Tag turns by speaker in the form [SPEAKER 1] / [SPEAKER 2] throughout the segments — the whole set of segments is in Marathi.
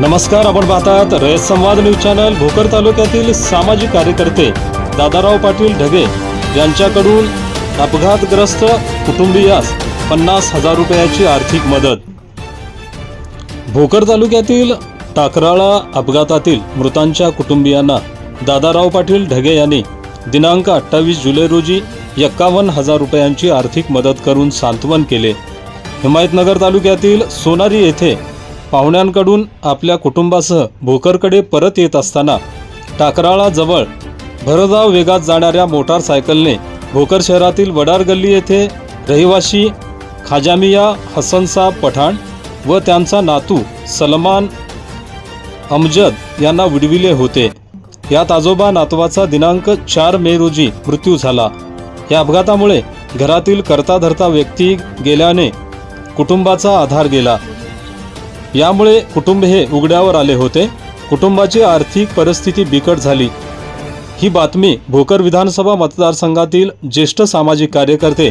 [SPEAKER 1] नमस्कार आपण पाहतात रयत संवाद न्यूज चॅनल भोकर तालुक्यातील सामाजिक कार्यकर्ते दादाराव पाटील ढगे यांच्याकडून अपघातग्रस्त कुटुंबियास पन्नास हजार रुपयाची आर्थिक मदत. भोकर तालुक्यातील टाकराळा अपघातातील मृतांच्या कुटुंबियांना दादाराव पाटील ढगे यांनी दिनांक अठ्ठावीस जुलै रोजी एक्कावन्न हजार रुपयांची आर्थिक मदत करून सांत्वन केले. हिमायतनगर तालुक्यातील सोनारी येथे पाहुण्यांकडून आपल्या कुटुंबासह भोकरकडे परत येत असताना टाकराळाजवळ भरधाव वेगात जाणाऱ्या मोटारसायकलने भोकर शहरातील वडार गल्ली येथे रहिवासी खाजामिया हसनसाब पठाण व त्यांचा नातू सलमान अमजद यांना विडविले होते. यात आजोबा नातवाचा दिनांक चार मे रोजी मृत्यू झाला. या अपघातामुळे घरातील करता धरता व्यक्ती गेल्याने कुटुंबाचा आधार गेला. यामुळे कुटुंब हे उघड्यावर आले होते. कुटुंबाची आर्थिक परिस्थिती बिकट झाली. ही बातमी भोकर विधानसभा मतदारसंघातील ज्येष्ठ सामाजिक कार्यकर्ते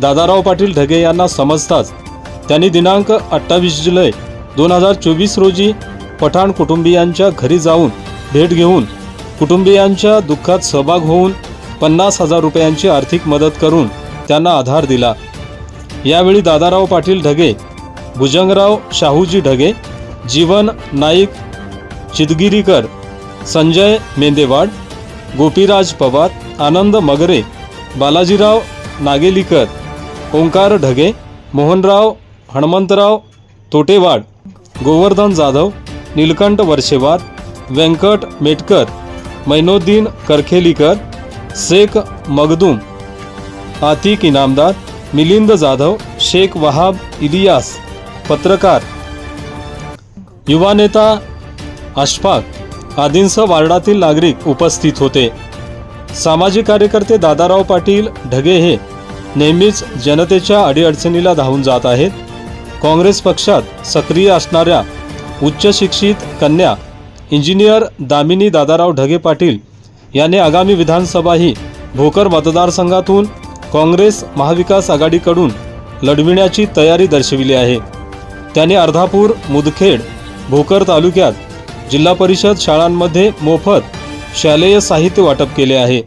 [SPEAKER 1] दादाराव पाटील ढगे यांना समजताच त्यांनी दिनांक अठ्ठावीस जुलै दोन हजार चोवीस रोजी पठाण कुटुंबियांच्या घरी जाऊन भेट घेऊन कुटुंबियांच्या दुःखात सहभाग होऊन पन्नास हजार रुपयांची आर्थिक मदत करून त्यांना आधार दिला. यावेळी दादाराव पाटील ढगे भुजंगराव शाहूजी ढगे जीवन नाईक चिदगिरीकर संजय मेंदेवाड गोपीराज पवार आनंद मगरे बालाजीराव नागेलीकर ओंकार ढगे मोहनराव हणमंतराव तोटेवाड गोवर्धन जाधव नीलकंठ वर्षेवार व्यंकट मेटकर मैनोद्दीन करखेलीकर शेख मगदूम आतिक इनामदार मिलिंद जाधव शेख वहाब इलियास पत्रकार युवा नेता अशफाक आदींसह वार्डातील नागरिक उपस्थित होते. सामाजिक कार्यकर्ते दादाराव पाटील ढगे हे नेहमीच जनतेच्या अडीअडचणीला धावून जात आहेत. काँग्रेस पक्षात सक्रिय असणाऱ्या उच्च शिक्षित कन्या इंजिनियर दामिनी दादाराव ढगे पाटील यांनी आगामी विधानसभाही भोकर मतदारसंघातून काँग्रेस महाविकास आघाडीकडून लढविण्याची तयारी दर्शविली आहे. त्याने अर्धापूर मुदखेड भोकर तालुक्यात जिल्हा परिषद शाळांमध्ये मोफत शालेय साहित्य वाटप केले आहे.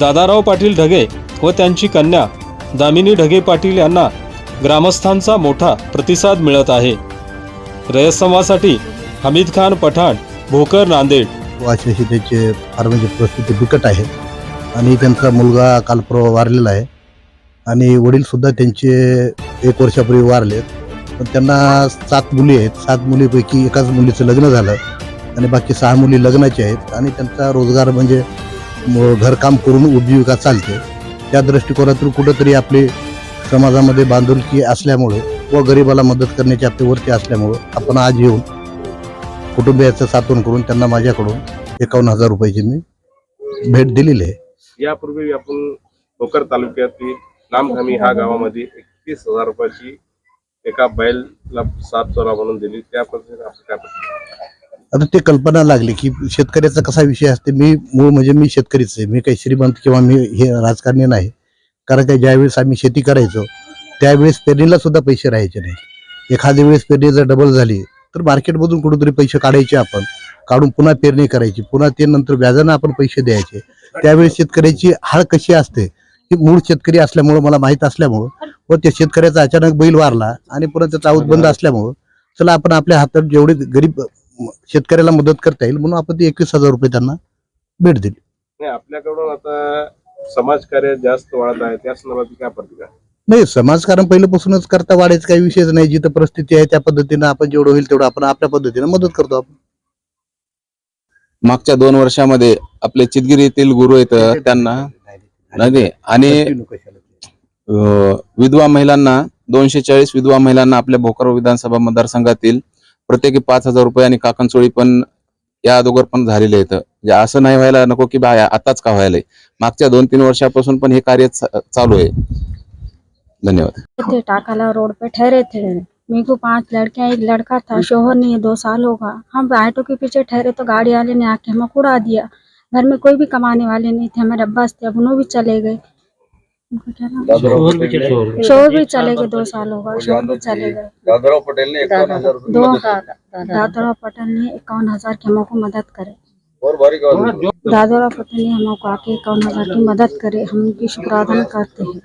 [SPEAKER 1] दादाराव पाटील ढगे व त्यांची कन्या दामिनी ढगे पाटील यांना ग्रामस्थांचा मोठा प्रतिसाद मिळत आहे. रयसमासाठी हमीद खान पठाण भोकर नांदेड.
[SPEAKER 2] अशी त्याचे फार म्हणजे परिस्थिती बिकट आहे आणि त्यांचा मुलगा काल परवा वारलेला आहे. आणि वडीलसुद्धा त्यांचे एक वर्षापूर्वी वारलेत. पण त्यांना सात मुली आहेत. सात मुलीपैकी एकाच मुलीचं लग्न झालं. आणि बाकी सहा मुली लग्नाचे आहेत. आणि त्यांचा रोजगार म्हणजे घरकाम करून उपजीविका चालते. त्या दृष्टिकोनातून कुठंतरी आपली समाजामध्ये बांधुलकी असल्यामुळे व गरिबाला मदत करण्याची आपली असल्यामुळं आपण आज येऊन कुटुंबियाचं सातवण करून त्यांना माझ्याकडून एकावन्न हजार रुपयाची मी भेट दिलेली आहे.
[SPEAKER 3] यापूर्वी आपण भोकर तालुक्यातील लांबघामी ह्या गावामध्ये एकतीस हजार रुपयाची एका बैलला साप चोरा म्हणून दिली त्या पद्धतीने आपण काय पद्धती?
[SPEAKER 2] आता ते कल्पना लागली की शेतकऱ्याचा कसा विषय असते मी मूळ म्हणजे मी शेतकरीच आहे मी काही श्रीमंत किंवा मी हे राजकारणी नाही. कारण काय ज्यावेळेस आम्ही शेती करायचो त्यावेळेस पेरणीला सुद्धा पैसे राहायचे नाही. एखाद्या वेळेस पेरणी जर डबल झाली तर मार्केटमधून कुठेतरी पैसे काढायचे आपण. काढून पुन्हा पेरणी करायची पुन्हा ते नंतर व्याजानं आपण पैसे द्यायचे. त्यावेळेस शेतकऱ्याची हाळ कशी असते मूळ शेतकरी असल्यामुळं मला माहीत असल्यामुळं व त्या शेतकऱ्याचा अचानक बैल वारला आणि पुन्हा त्याचा आऊत बंद असल्यामुळं चला आपण आपल्या हातात जेवढे गरीब शेतकऱ्याला मदत करता येईल म्हणून आपण ते एकवीस हजार रुपये त्यांना भेट दिली.
[SPEAKER 3] नाही आपल्याकडून आता समाजकार्य जास्त वाढत आहे त्या संदर्भात काय प्रतिक्रिया?
[SPEAKER 2] नाही समाजकारण पहिल्यापासूनच करता वाढायचं काही विषयच नाही जिथं परिस्थिती आहे त्या पद्धतीनं आपण जेवढं होईल तेवढं आपण आपल्या पद्धतीनं मदत करतो आपण.
[SPEAKER 4] मागच्या दोन वर्षामध्ये आपले चितगिरी येथील गुरु आहेत त्यांना नाही आणि विधवा महिलांना दोनशे चाळीस विधवा महिलांना आपल्या भोकर विधानसभा मतदारसंघातील प्रत्येकी पाच हजार रुपये आणि काकणचोळी पण या अगोदर पण झालेले आहेत. म्हणजे असं नाही व्हायला नको की बा आताच का व्हायलंय? मागच्या दोन तीन वर्षापासून पण हे कार्य चालू आहे. धन्यवाद.
[SPEAKER 5] टाकाला रोड पे ठहरे थे मेरे को पांच लड़कियां एक लड़का था शोहर नहीं है दो साल होगा हम ऑटो के पीछे ठहरे तो गाड़ी वाले ने आके हमें उड़ा दिया. घर में कोई भी कमाने वाले नहीं थे हमारे अब्बास थे अब उन्होंने भी चले गए। उनका क्या नाम?
[SPEAKER 6] दादराव
[SPEAKER 5] शोर भी चले गए। दो साल होगा शोर भी चले गए।
[SPEAKER 6] दादराव पटेल ने इक्यावन हज़ार रुपये
[SPEAKER 5] दो
[SPEAKER 6] की।
[SPEAKER 5] पटेल ने इक्यावन हज़ार की हमको मदद करे।
[SPEAKER 6] और भारी का आदमी।
[SPEAKER 5] दादरा पटेल ने हमको आके इक्यावन हज़ार की मदद करे हम उनकी शुक्राना करते हैं।